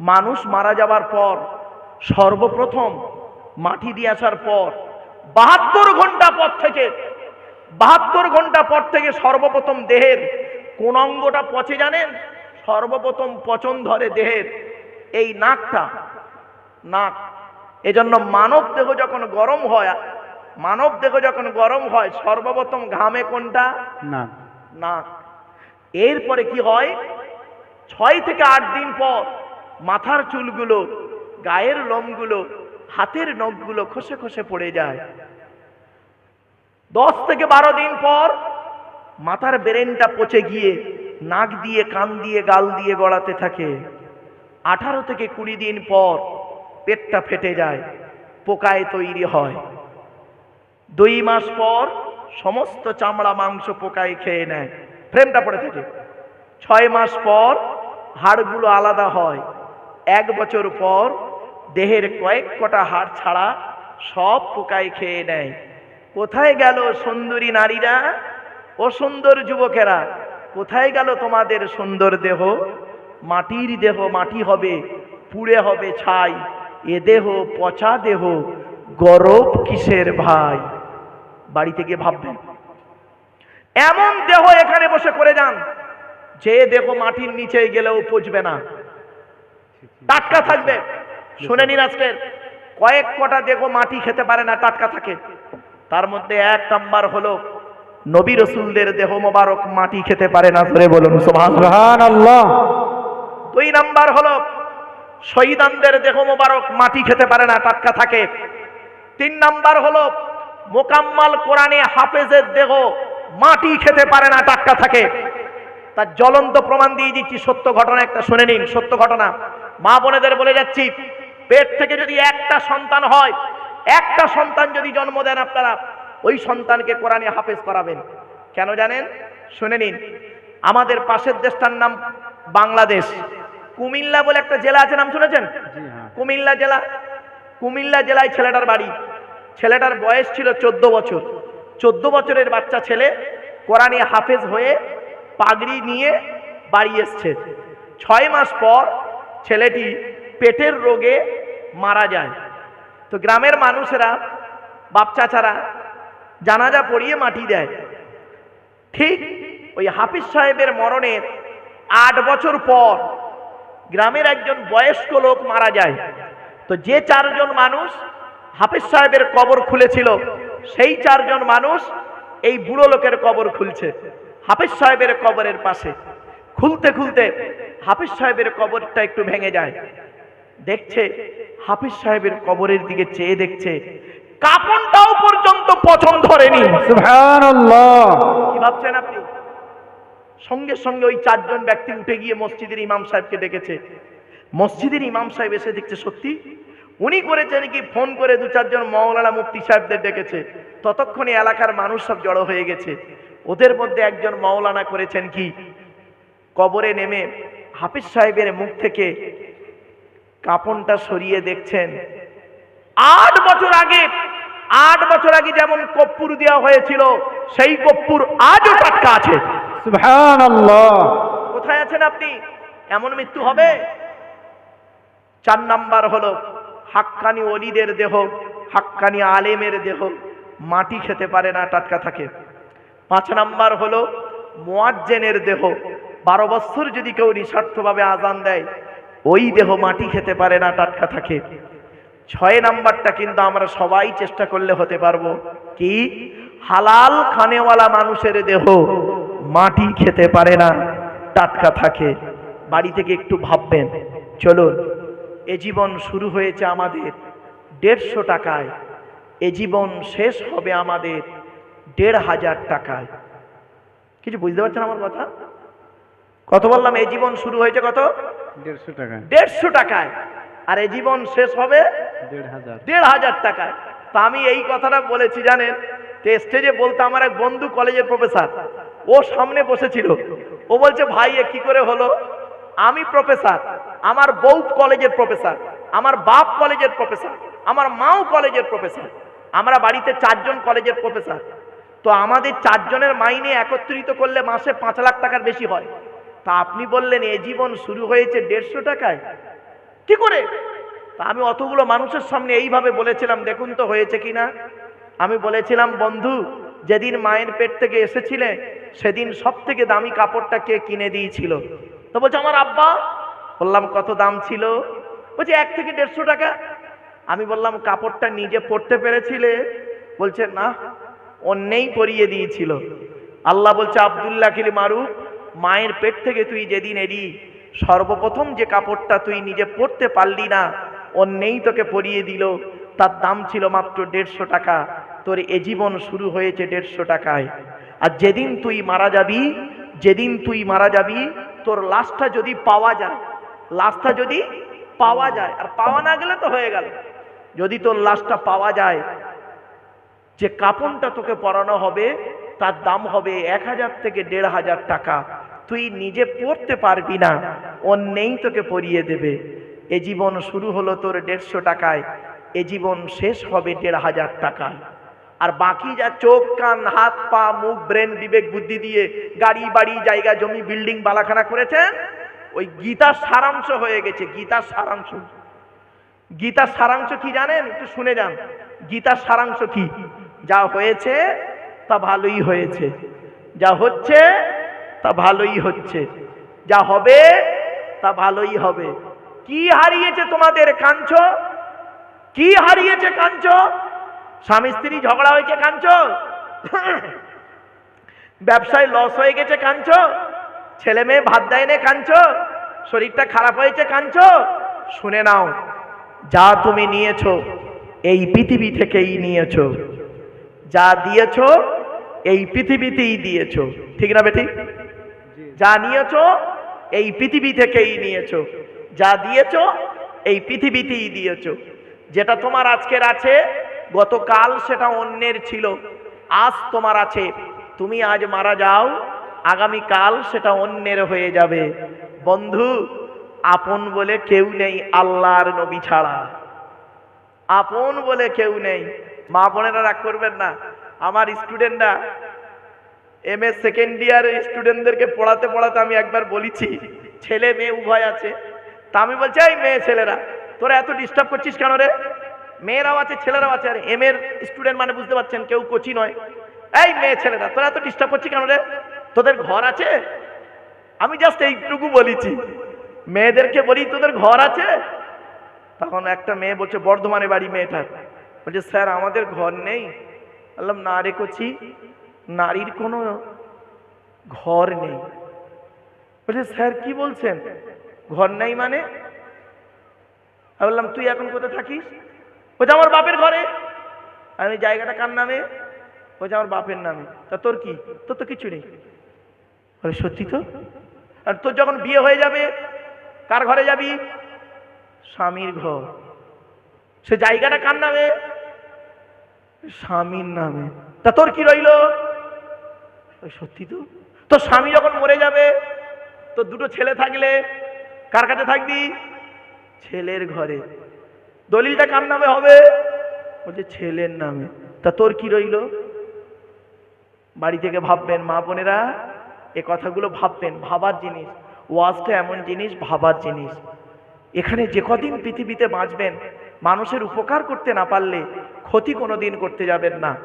মানুষ মারা যাবার পর সর্বপ্রথম মাটি দিয়ে আসার পর বাহাত্তর ঘণ্টা পর থেকে বাহাত্তর ঘণ্টা পর থেকে সর্বপ্রথম দেহের কোন অঙ্গটা পচে জানেন? সর্বপ্রথম পচন ধরে দেহের এই নাকটা নাক। এজন্য মানব দেহ যখন গরম হয় মানব দেহ যখন গরম হয় সর্বপ্রথম ঘামে কোনটা? না নাক। এরপরে কি হয়? ছয় থেকে আট দিন পর মাথার চুলগুলো, গায়ের লোমগুলো, হাতের নখগুলো খসে খসে পড়ে যায়। দশ থেকে বারো দিন পর মাথার ব্রেনটা পচে গিয়ে নাক দিয়ে, কান দিয়ে, গাল দিয়ে গড়াতে থাকে। আঠারো থেকে কুড়ি দিন পর পেটটা ফেটে যায়, পোকায় তৈরি হয়। দুই মাস পর সমস্ত চামড়া, মাংস পোকায় খেয়ে নেয়। ফ্রেমটা পড়ে থাকে। ছয় মাস পর হাড়গুলো আলাদা হয়। এক বছর পর দেহের কয়েক কটা হাড় ছাড়া সব পোকায় খেয়ে নেয়। কোথায় গেল সুন্দরী নারীরা? ও সুন্দর যুবকেরা, কোথায় গেল তোমাদের সুন্দর দেহ? মাটির দেহ মাটি হবে, পুড়ে হবে ছাই। এ দেহ পচা দেহ, গরব কিসের ভাই? বাড়ি থেকে ভাববেন। এমন দেহ এখানে বসে করে যান, যে দেহ মাটির নিচে গেলেও পচবে না। টাটকা থাকবে। শুনে নিন আজকের। কয়েক কটা দেহ মাটি খেতে পারে না টাটকা থাকে। তার মধ্যে এক নাম্বার হলো নবী রসুলদের দেহ মোবারক মাটি খেতে পারে না ধরে বলুন আল্লাহ দুই নাম্বার হলো শহীদানদের দেহ মোবারক মাটি খেতে পারে না টাটকা থাকে। তিন নাম্বার হলো মোকাম্মাল কোরআনে হাফেজের দেহ মাটি খেতে পারে না টাটকা থাকে। তার জ্বলন্ত প্রমাণ দিয়ে দিচ্ছি সত্য ঘটনা একটা শুনে নিন সত্য ঘটনা। মা বোনেদের বলে যাচ্ছি পেট থেকে যদি একটা সন্তান হয় একটা সন্তান যদি জন্ম দেন আপনারা ওই সন্তানকে কোরআনে হাফেজ করাবেন। কেন জানেন? শুনে নিন আমাদের পাশের দেশটার নাম বাংলাদেশ। কুমিল্লা বলে একটা জেলা আছে নাম শুনেছেন? হ্যাঁ। কুমিল্লা জেলা। কুমিল্লা জেলায় ছেলেটার বাড়ি। ছেলেটার বয়স ছিল চোদ্দ বছর। চোদ্দ বছরের বাচ্চা ছেলে কোরআনে হাফেজ হয়ে পাগড়ি নিয়ে বাড়ি এসছে। ছয় মাস পর ছেলেটি পেটের রোগে মারা যায়। তো গ্রামের মানুষেরা, বাপ চাচারা জানাজা পড়িয়ে মাটি দেয়। ঠিক ওই হাফিজ সাহেবের মরণের আট বছর পর গ্রামের একজন বয়স্ক লোক মারা যায়। তো যে চারজন মানুষ হাফিজ সাহেবের কবর খুলেছিল, সেই চারজন মানুষ এই বুড়ো লোকের কবর খুলছে, হাফিজ সাহেবের কবরের পাশে। খুলতে খুলতে হাফিজ সাহেবের কবরটা একটু ভেঙে যায়। দেখছে হাফিজ সাহেবের কবরের দিকে চেয়ে দেখছে কাপড়টাও পর্যন্ত পছন্দ ধরেনি কি ভাবছেন আপনি? সঙ্গে সঙ্গে ওই চারজন ব্যক্তি উঠে গিয়ে মসজিদের ইমাম সাহেবকে ডেকেছে। মসজিদের ইমাম সাহেব এসে দেখছে সত্যি? উনি করেছেন কি? ফোন করে দু চারজন মৌলানা মুফতি সাহেবদের ডেকেছে। ততক্ষণে এলাকার মানুষ সব জড়ো হয়ে গেছে। ওদের মধ্যে একজন মৌলানা করেছেন কি? কবরে নেমে হাফিজ সাহেবের মুখ থেকে কাপনটা সরিয়ে দেখছেন। আট বছর আগে আট বছর আগে যেমন কপ্পুর দেওয়া হয়েছিল সেই কপ্পুর আজও টাটকা আছে। কোথায় আছেন আপনি? এমন মৃত্যু হবে? চার নাম্বার হলো হাক্কানি অলিদের দেহ হাক্কানি আলেমের দেহ মাটি খেতে পারে না টাটকা থাকে। পাঁচ নাম্বার হলো মোয়াজ্জেনের দেহ বারো বছর যদি কেউ নিঃস্বার্থভাবে আজান দেয়, ওই দেহ মাটি খেতে পারে না, টাটকা থাকে। ছয় নাম্বারটা কিন্তু আমরা সবাই চেষ্টা করলে হতে পারব। কি? হালাল খানেওয়ালা মানুষের দেহ মাটি খেতে পারে না, টাটকা থাকে। বাড়ি থেকে একটু ভাববেন। চলুন, এ জীবন শুরু হয়েছে আমাদের দেড়শো টাকায়। এ জীবন শেষ হবে আমাদের দেড় হাজার টাকায়। কিছু বুঝতে পারছেন আমার কথা? কত বললাম এই জীবন শুরু হয়েছে কত? দেড়শো টাকা দেড়শো টাকায়। আর এই জীবন শেষ হবে? দেড় হাজার। দেড় হাজার টাকায়। তা আমি এই কথাটা বলেছি জানেন? যে স্টেজে বলতে আমার এক বন্ধু কলেজের প্রফেসর ও সামনে বসেছিল। ও বলছে ভাই এ কি করে হলো? আমি প্রফেসর আমার বউ কলেজের প্রফেসর আমার বাপ কলেজের প্রফেসর আমার মাও কলেজের প্রফেসর আমরা বাড়িতে চারজন কলেজের প্রফেসর। তো আমাদের চারজনের মাইনে একত্রিত করলে মাসে পাঁচ লাখ টাকার বেশি হয়। তা আপনি বললেন, এ জীবন শুরু হয়েছে দেড়শো টাকায়? কি করে? তা আমি অতগুলো মানুষের সামনে এইভাবে বলেছিলাম, দেখুন তো হয়েছে কি না? আমি বলেছিলাম, বন্ধু, যেদিন মায়ের পেট থেকে এসেছিলে, সেদিন সব থেকে দামি কাপড়টা কে কিনে দিয়েছিল? তো বলছে, আমার আব্বা? বললাম, কত দাম ছিল? বলছে, এক থেকে দেড়শো টাকা। আমি বললাম, কাপড়টা নিজে পরতে পেরেছিলে? বলছে, না, অন্যেই পরিয়ে দিয়েছিল। আল্লাহ বলছে, আবদুল্লাহ কিল মারুফ মায়ের পেট থেকে তুই যেদিন এলি, সর্বপ্রথম যে কাপড়টা তুই নিজে পরতে পারলি না, অন্যেই তোকে পরিয়ে দিল। তার দাম ছিল মাত্র দেড়শো টাকা। তোর এ জীবন শুরু হয়েছে দেড়শো টাকায়। আর যেদিন তুই মারা যাবি, যেদিন তুই মারা যাবি, তোর লাশটা যদি পাওয়া যায়, লাশটা যদি পাওয়া যায়, আর পাওয়া না গেলে তো হয়ে গেল। যদি তোর লাশটা পাওয়া যায়, যে কাপড়টা তোকে পরানো হবে, তার দাম হবে এক হাজার থেকে দেড় হাজার টাকা। তুই নিজে পড়তে পারবি না, অন্যেই তোকে পরিয়ে দেবে। এ জীবন শুরু হলো তোর দেড়শো টাকায়, এ জীবন শেষ হবে দেড় হাজার টাকায়। আর বাকি যা চোখ, কান, হাত, পা, মুখ, ব্রেন, বিবেক, বুদ্ধি দিয়ে গাড়ি, বাড়ি, জায়গা, জমি, বিল্ডিং, বালাখানা করেছেন, ওই গীতার সারাংশ হয়ে গেছে, গীতার সারাংশ। গীতার সারাংশ কি জানেন? একটু শুনে যান। গীতার সারাংশ কি? যা হয়েছে তা ভালোই হয়েছে। যা হচ্ছে তা ভালোই হচ্ছে। যা হবে, তা ভালোই হবে। কি হারিয়েছে তোমাদের কাঞ্চ? কি হারিয়েছে কাঞ্চ? স্বামী স্ত্রী ঝগড়া হয়েছে কাঞ্চ? ব্যবসায় লস হয়ে গেছে কাঞ্চ? ছেলে মেয়ে ভাত দেয় না কাঞ্চ? শরীরটা খারাপ হয়েছে কাঞ্চ? শুনে নাও, যা তুমি নিয়েছো, এই পৃথিবী থেকেই নিয়েছো। যা দিয়েছ, এই পৃথিবীতেই দিয়েছ। ঠিক না বেটি? যা নিয়েছ, এই পৃথিবী থেকেই নিয়েছ। যা দিয়েছ, এই পৃথিবীতেই দিয়েছ। যেটা তোমার আজকের আছে, গতকাল সেটা অন্যের ছিল। আজ তোমার আছে। তুমি আজ মারা যাও আগামী কাল সেটা অন্যের হয়ে যাবে। বন্ধু, আপন বলে কেউ নেই আল্লাহর নবী ছাড়া। আপন বলে কেউ নেই। মা বোনেরা রাগ করবেন না। আমার স্টুডেন্টরা এম এ সেকেন্ড ইয়ার স্টুডেন্টদেরকে পড়াতে পড়াতে আমি একবার বলেছি, ছেলে মেয়ে উভয় আছে। তা আমি বলছি, এই মেয়ে ছেলেরা, তোরা এত ডিস্টার্ব করছিস কেন রে? মেয়েরাও আছে, ছেলেরাও আছে। আর এম এর স্টুডেন্ট মানে বুঝতে পারছেন, কেউ কোচি নয়। এই মেয়ে ছেলেরা, তোরা এত ডিস্টার্ব করছিস কেন রে? তোদের ঘর আছে? আমি জাস্ট এইটুকু বলেছি। মেয়েদেরকে বলি, তোদের ঘর আছে? তখন একটা মেয়ে বলছে, বর্ধমানে বাড়ি মেয়েটার। বলছে, স্যার, আমাদের ঘর নেই। বললাম, না রে রেখেছি নারীর কোনো ঘর নেই। বলছে, স্যার, কি বলছেন? ঘর নেই মানে? আমি বললাম, তুই এখন কোথায় থাকিস? বলছে, আমার বাপের ঘরে। আমি জায়গাটা কার নামে? বলছে, আমার বাপের নামে। তা তোর কি? তোর তো কিছু নেই। বলে, সত্যি তো? আর তোর যখন বিয়ে হয়ে যাবে, কার ঘরে যাবি? স্বামীর ঘর। সে জায়গাটা কার নামে? স্বামীর নামে। তা তোর কি রইল? সত্যি তো? তোর স্বামী যখন মরে যাবে, তোর দুটো ছেলে থাকলে কার কাছে থাকবি? ছেলের ঘরে। দলিলটা কার নামে হবে? বলছে, ছেলের নামে। তা তোর কি রইল? বাড়ি থেকে ভাববেন, মা বোনেরা, এ কথাগুলো ভাববেন, ভাবার জিনিস। ওয়াজটা এমন জিনিস, ভাবার জিনিস। এখানে যে কদিন পৃথিবীতে বাঁচবেন, মানুষের উপকার করতে না পারলে ক্ষতি কোনোদিন করতে যাবেন না।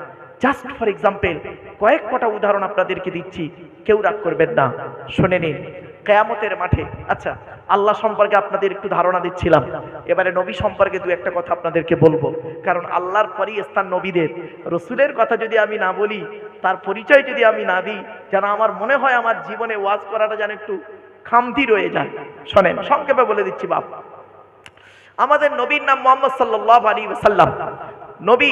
জাস্ট ফর এক্সাম্পল কয়েক কটা উদাহরণ আপনাদেরকে দিচ্ছি, কেউ রাগ করবেন না। শুনে নিন। কেয়ামতের মাঠে আচ্ছা আল্লাহ সম্পর্কে আপনাদের একটু ধারণা দিচ্ছিলাম। এবারে নবী সম্পর্কে দু একটা কথা আপনাদেরকে বলব। কারণ আল্লাহর পরই স্থান নবীদের। রসুলের কথা যদি আমি না বলি, তার পরিচয় যদি আমি না দিই, যেন আমার মনে হয় আমার জীবনে ওয়াজ করাটা যেন একটু খামতি রয়ে যায়। শোনেন, সংক্ষেপে বলে দিচ্ছি, বাপ। আমাদের নবীর নাম মোহাম্মদ সাল্লাহ আলী সাল্লাম নবী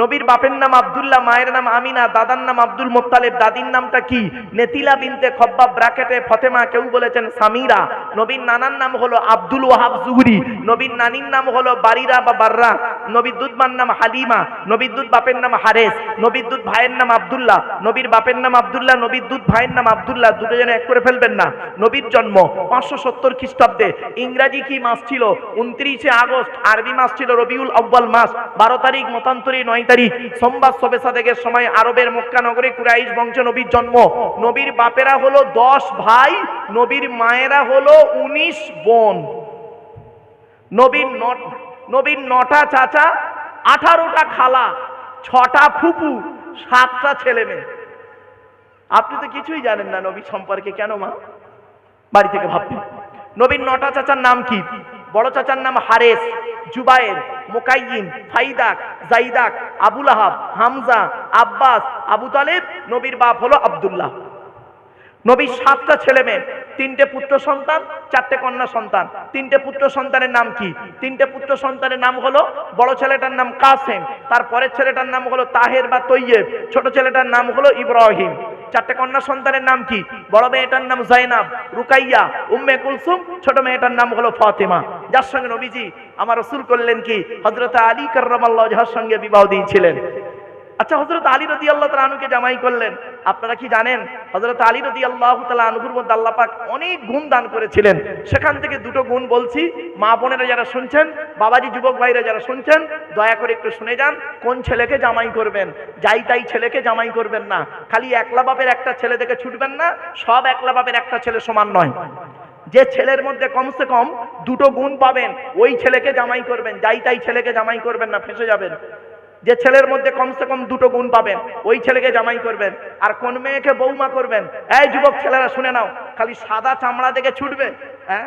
নবীর বাপের নাম আব্দুল্লাহ, মায়ের নাম আমিনা, দাদার নাম আব্দুল মোত্তালেব, দাদির নামটা কি? নেতিলা বিনতে খব্বাব ব্রাকেটে ফতেমা, কেউ বলেছেন সামিরা। নবীর নানার নাম হলো আব্দুল ওয়াহাব জুহরি। নবীর নানির নাম হলো বারিরা বা বাররা। নবীর দুধমার নাম হালিমা। নবীর দুধ বাপের নাম হারেস। নবীর দুধ ভাইয়ের নাম আব্দুল্লাহ। নবীর বাপের নাম আব্দুল্লাহ, নবীর দুধ ভাইয়ের নাম আবদুল্লাহ। দুটো যেন এক করে ফেলবেন না। নবীর জন্ম পাঁচশো সত্তর খ্রিস্টাব্দে। ইংরাজি কি মাস ছিল? উনত্রিশে আগস্ট, আরবি মাস ছিল রবিউল আব্বাল মাস। বারো তারিখ মতান্তরী নয় তারিখ সোমবার সবে সাদেকের সময় আরবের মক্কা নগরে কুরাইশ বংশ নবীর জন্ম। নবীর বাপেরা হলো দশ ভাই, নবীর মায়েরা হলো উনিশ বোন। নবীর নবীর নটা চাচা, আঠারোটা খালা, ছটা ফুপু, সাতটা ছেলে মেয়ে। আপনি তো কিছুই জানেন না নবী সম্পর্কে কেন মা? বাড়ি থেকে ভাববেন নবীর নটা চাচার নাম কি? বড় চাচার নাম হারেস। জুবায়ের মোকাইম ফাইদাক জাইদাক আবুল আহাব হামজা আব্বাস আবু তালেব নবীর বাপ হলো আব্দুল্লাহ। নবীর সাতটা ছেলে মেয়ে, তিনটে পুত্র সন্তান, চারটে কন্যা সন্তান। তিনটে পুত্র সন্তানের নাম কি? তিনটে পুত্র সন্তানের নাম হলো বড় ছেলেটার নাম কাসেম তার পরের ছেলেটার নাম হলো তাহের বা তৈয়েব, ছোট ছেলেটার নাম হলো ইব্রাহিম। চারটে কন্যা সন্তানের নাম কি? বড় মেয়েটার নাম জাইনাব, রুকাইয়া, উম্মে কুলসুম, ছোট মেয়েটার নাম হলো ফাতেমা। যার সঙ্গে নবীজি আমার রসুল করলেন কি? হজরত আলী কার্রামাল্লাহ যার সঙ্গে বিবাহ দিয়েছিলেন। আচ্ছা হজরত আলী রদি আল্লাহ তালা আনুকে জামাই করলেন। আপনারা কি জানেন হজরত আলী রদি আল্লাহ তালা আনুকুর মধ্যে আল্লাহ পাক অনেক গুণ দান করেছিলেন। সেখান থেকে দুটো গুণ বলছি। মা বোনেরা যারা শুনছেন, বাবাজি, যুবক ভাইরা যারা শুনছেন, দয়া করে একটু শুনে যান, কোন ছেলেকে জামাই করবেন? যাই তাই ছেলেকে জামাই করবেন না। খালি একলা বাপের একটা ছেলে থেকে ছুটবেন না, সব একলা বাপের একটা ছেলে সমান নয়। যে ছেলের মধ্যে কমসে কম দুটো গুণ পাবেন, ওই ছেলেকে জামাই করবেন। যাই তাই ছেলেকে জামাই করবেন না, ফেসে যাবেন। যে ছেলের মধ্যে কমসে কম দুটো গুণ পাবেন, ওই ছেলেকে জামাই করবেন। আর কোন মেয়েকে বৌমা করবেন, এই যুবক ছেলেরা শুনে নাও, খালি সাদা চামড়া দেখে ছুটবে হ্যাঁ?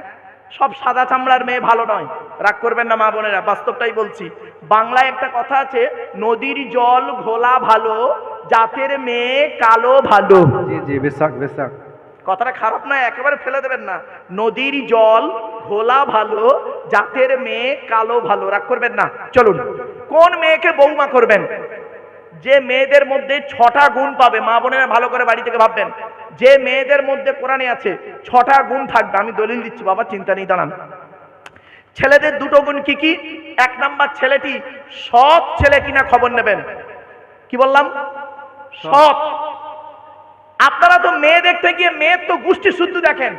সব সাদা চামড়ার মেয়ে ভালো নয়। রাগ করবেন না, মা বোনেরা, বাস্তবটাই বলছি। বাংলায় একটা কথা আছে, নদীর জল ঘোলা ভালো, জাতের মেয়ে কালো ভালো। জি জি বেশাক বেশাক কথাটা খারাপ নয় একেবারে ফেলে দেবেন না। নদীর জল ঘোলা ভালো জাতের মেয়ে কালো ভালো রাগ করবেন না। চলুন কোন মেয়েকে বৌমা করবেন? যে মেয়েদের মধ্যে ছটা গুণ পাবে মা বোনেরা ভালো করে বাড়ি থেকে ভাববেন। যে মেয়েদের মধ্যে কোরআনে আছে ছটা গুণ থাকবে আমি দলিল দিচ্ছি বাবা চিন্তা নেই দাঁড়ান। ছেলেদের দুটো গুণ কি কি? এক নাম্বার ছেলেটি সৎ ছেলে কিনা খবর নেবেন। কি বললাম? সৎ। আপনারা তো মেয়ে দেখতে গিয়ে মেয়ের তো গোষ্ঠী শুদ্ধ দেখেন।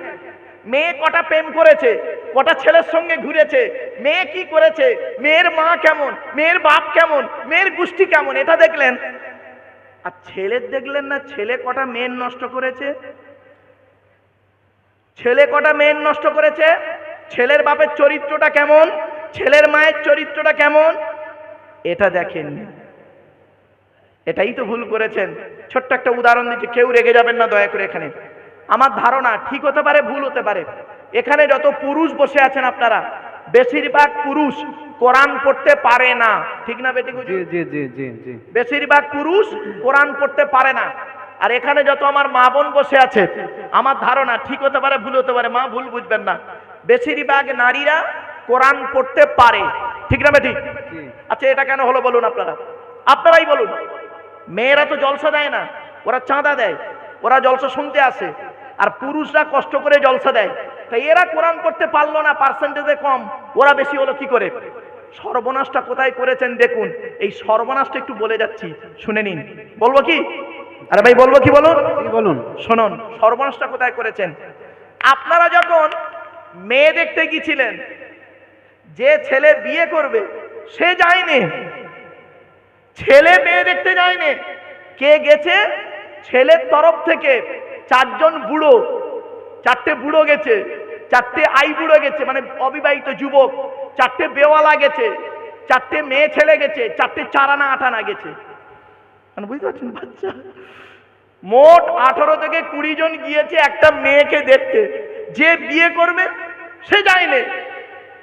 মেয়ে কটা প্রেম করেছে, কটা ছেলের সঙ্গে ঘুরেছে, মেয়ে কি করেছে, মেয়ের মা কেমন, মেয়ের বাপ কেমন, মেয়ের গোষ্ঠী কেমন, এটা দেখলেন? আর ছেলের দেখলেন না, ছেলে কটা মেয়ের নষ্ট করেছে? ছেলে কটা মেয়ের নষ্ট করেছে? ছেলের বাপের চরিত্রটা কেমন? ছেলের মায়ের চরিত্রটা কেমন? এটা দেখেননি। এটাই তো ভুল করেছেন। ছোট্ট একটা উদাহরণ দিচ্ছি কেউ রেগে যাবেন না দয়া করে এখানে। আমার ধারণা ঠিক হতে পারে ভুল হতে পারে। এখানে যত পুরুষ বসে আছেন আপনারা বেশিরভাগ পুরুষ কোরআন পড়তে পারে না। ঠিক না বেটি জি জি জি জি জি। বেশিরভাগ পুরুষ কোরআন পড়তে পারে না। আর এখানে যত আমার মা বোন বসে আছে আমার ধারণা ঠিক হতে পারে ভুল হতে পারে মা ভুল বুঝবেন না। বেশিরভাগ নারীরা কোরআন পড়তে পারে। ঠিক না বেটি? আচ্ছা এটা কেন হলো বলুন আপনারা? আপনারাই বলুন। মেয়েরা তো জলসা দেয় না ওরা চাঁদা দেয় ওরা জলসা শুনতে আসে আর পুরুষরা কষ্ট করে জলসা দেয়। তাই এরা কোরআন করতে পারল না পার্সেন্টেজে কম ওরা বেশি হলো কি করে? সর্বনাশটা কোথায় করেছেন দেখুন এই সর্বনাশটা একটু বলে যাচ্ছি শুনে নিন। বলব কি? আরে ভাই বলব কি বলুন? বলুন। শুনুন সর্বনাশটা কোথায় করেছেন? আপনারা যখন মেয়ে দেখতে গিয়েছিলেন যে ছেলে বিয়ে করবে সে যায়নি। ছেলে মেয়ে দেখতে যায়নি। কে গেছে? ছেলের তরফ থেকে চারজন বুড়ো, চারটে বুড়ো গেছে, চারটে আই বুড়ো গেছে মানে অবিবাহিত যুবক, চারটে বেওয়ালা গেছে, চারটে মেয়ে ছেলে গেছে, চারটে চারানা আটানা গেছে। মানে বুঝতে পারছেন, বাচ্চা? মোট আঠারো থেকে কুড়ি জন গিয়েছে একটা মেয়েকে দেখতে। যে বিয়ে করবে, সে যায়নি।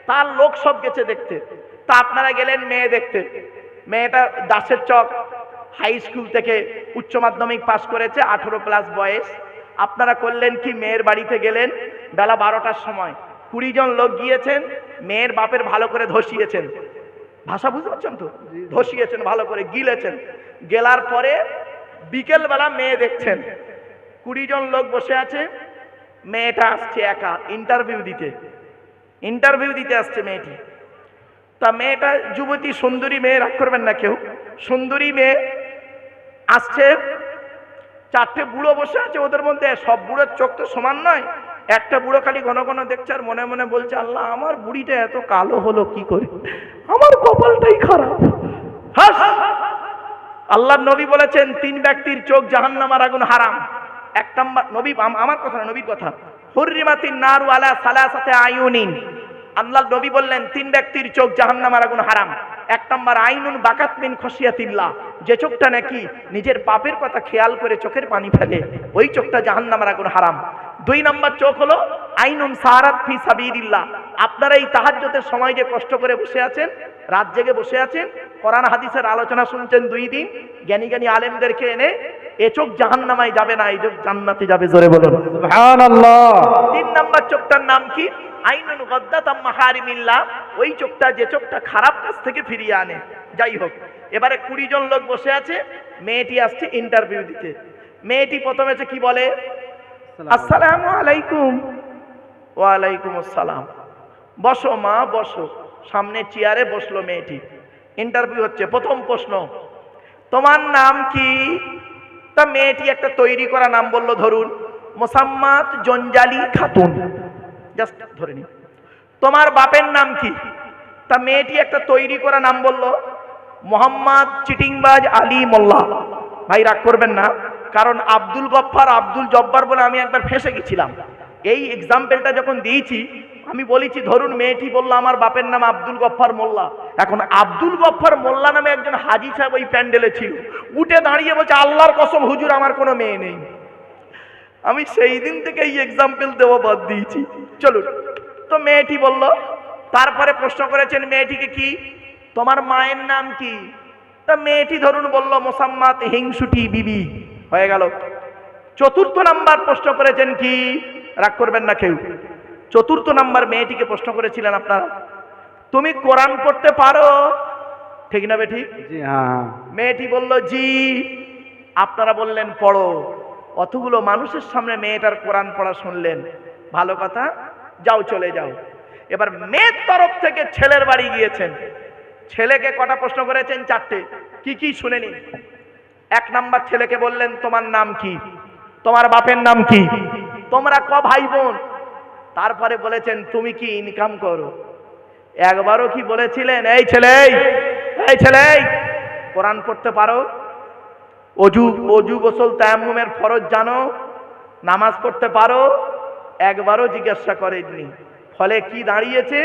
তার লোক সব গেছে দেখতে। তা আপনারা গেলেন মেয়ে দেখতে। মেয়েটা দাসের চক হাই স্কুল থেকে উচ্চ মাধ্যমিক পাশ করেছে আঠেরো প্লাস বয়স। আপনারা করলেন কি? মেয়ের বাড়িতে গেলেন বেলা বারোটার সময়। কুড়ি জন লোক গিয়েছেন মেয়ের বাপের ভালো করে ধসিয়েছেন। ভাষা বুঝতে পারছেন তো? ধসিয়েছেন ভালো করে গিলেছেন। গেলার পরে বিকেলবেলা মেয়ে দেখছেন। কুড়ি জন লোক বসে আছে মেয়েটা আসছে একা। ইন্টারভিউ দিতে। ইন্টারভিউ দিতে আসছে মেয়েটি। তা মেয়েটা, যুবতী সুন্দরী মেয়ে, রাগ করবেন না কেউ। সুন্দরী মেয়ে আসছে, চারটে বুড়ো বসে আছে ওদের মধ্যে, সব বুড়োর চোখ তো সমান নয়। একটা বুড়ো খালি ঘন ঘন দেখছে আর মনে মনে বলছে, আল্লাহ, আমার বুড়িটা এত কালো হলো কি করে? আমার কপালটাই খারাপ। হাস! আল্লাহর নবী বলেছেন, তিন ব্যক্তির চোখ জাহান্নামার আগুন হারাম। এক নাম্বার, নবী আমার কথা নবীর কথা। হুররিমাতিন নারু আলা সালা সালাসাতে আয়ুনিন আল্লাহর নবী বললেন তিন ব্যক্তির চোখ জাহান্নামার আগুন হারাম। এক নাম্বার আইনুন বাকাত মিন খসিয়াতিল্লাহ যে চোখটা নাকি নিজের পাপের কথা খেয়াল করে চোখের পানি ফেলে ওই চোখটা জাহান্নামার আগুন হারাম। দুই নাম্বার চোখ হলো আইনুন সাহারাত ফি সাবিলিল্লাহ। আপনারা এই তাহাজ্জুদের সময় যে কষ্ট করে বসে আছেন রাত জেগে বসে আছেন কোরআন হাদিসের আলোচনা শুনছেন দুই দিন জ্ঞানী জ্ঞানী আলেমদেরকে এনে এ চোখ জাহান্নামায় যাবে না এই চোখ জান্নাতে যাবে জোরে বলুন। সুবহানাল্লাহ। তিন নাম্বার চোখটার নাম কি? আইনুন গদ্দাতাম মাহারিমিল্লাহ ওই চোখটা যে চোখটা খারাপ কাজ থেকে ফিরিয়ে আনে। যাই হোক এবারে কুড়ি জন লোক বসে আছে মেয়েটি আসছে ইন্টারভিউ দিতে। মেয়েটি প্রথমে এসে কি বলে? আসসালামু আলাইকুম। ওয়ালাইকুম আসসালাম। বসো মা বসো। সামনে চেয়ারে বসল মেয়েটি। ইন্টারভিউ হচ্ছে প্রথম প্রশ্ন। তোমার নাম কি? তা মেয়েটি একটা তৈরি করা নাম বলল ধরুন মোসাম্মাত জঞ্জালি খাতুন। জাস্ট ধরে নি তোমার বাপের নাম কি? তা মেয়েটি একটা তৈরি করা নাম বলল, মোহাম্মদ চিটিংবাজ আলী মোল্লা। ভাই, রাগ করবেন না, কারণ আব্দুল গফফার আব্দুল জব্বার বলে আমি একবার ফেঁসে গেছিলাম। এই এক্সাম্পলটা যখন দিয়েছি, আমি বলেছি, ধরুন মেয়েটি বলল, আমার বাপের নাম আব্দুল গফফার মোল্লা। এখন আব্দুল গফফার মোল্লা নামে একজন হাজি সাহেব ওই প্যান্ডেলে ছিল। উঠে দাঁড়িয়ে বলছে, আল্লাহর কসম, হুজুর, আমার কোনো মেয়ে নেই। আমি সেই দিন থেকে এই এক্সাম্পল দেওয়া বাদ দিয়েছি। চলুন তো মেয়েটি বলল তারপরে প্রশ্ন করেছেন মেয়েটিকে কি? তোমার মায়ের নাম কি? তা মেয়েটি ধরুন বলল মোসাম্মাত হিংসুটি বিবি। হয়ে গেল। চতুর্থ নাম্বার প্রশ্ন করেছেন কি? রাগ করবেন না কেউ। চতুর্থ নাম্বার মেয়েটিকে প্রশ্ন করেছিলেন আপনারা। তুমি কোরআন পড়তে পারো? ঠিক না বে ঠিক? জি হ্যাঁ হ্যাঁ। মেয়েটি বলল জি আপনারা বললেন পড়ো। অতগুলো মানুষের সামনে মেয়েটার কোরআন পড়া শুনলেন। ভালো কথা? যাও, চলে যাও। এবার মেয়ের তরফ থেকে ছেলের বাড়ি গিয়েছেন। ছেলেকে কটা প্রশ্ন করেছেন? চারটে। কি কি শুনে নিন এক নাম্বার ছেলেকে বললেন, তোমার নাম কি? তোমার বাপের নাম কি? তোমরা ক ভাই বোন তারপরে বলেছেন, তুমি কি ইনকাম করো? একবারও কি বলেছিলেন, এই ছেলে এই ছেলে কোরআন পড়তে পারো? অজু অজু গোসল তায়ামুমের ফরজ জানো? নামাজ পড়তে পারো? একবারও জিজ্ঞাসা করেননি। ফলে কি দাঁড়িয়েছে?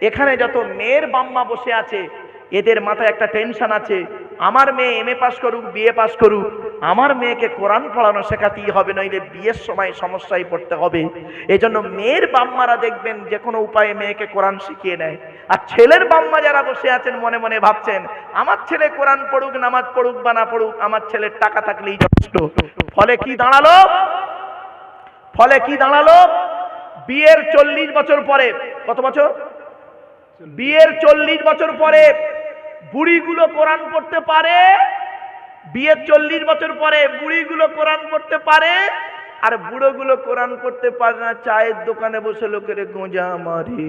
এখানে যত মেয়ের বাম্মা বসে আছে, এদের মাথায় একটা টেনশন আছে। আমার মেয়ে এম এ পাস করুক বিএ পাস করুক, আমার মেয়েকে কোরআন পড়ানো শেখাতেই হবে, নইলে বিয়ের সময় সমস্যায় পড়তে হবে। এজন্য মেয়ের বাম্মারা দেখবেন যে কোনো উপায়ে মেয়েকে কোরআন শিখিয়ে নেয়। আর ছেলের বাম্মা যারা বসে আছেন, মনে মনে ভাবছেন, আমার ছেলে কোরআন পড়ুক, নামাজ পড়ুক বা না পড়ুক, আমার ছেলের টাকা থাকলেই যথেষ্ট। ফলে কি দাঁড়াল? ফলে কি দাঁড়াল? বিয়ের চল্লিশ বছর পরে, কত বছর? বিয়ের চল্লিশ বছর পরে বুড়িগুলো কোরআন পড়তে পারে বিয়ের চল্লিশ বছর পরে বুড়িগুলো কোরআন পড়তে পারে, আর বুড়োগুলো কোরআন করতে পারে না, চায়ের দোকানে বসে লোকের গোঁজা মারে।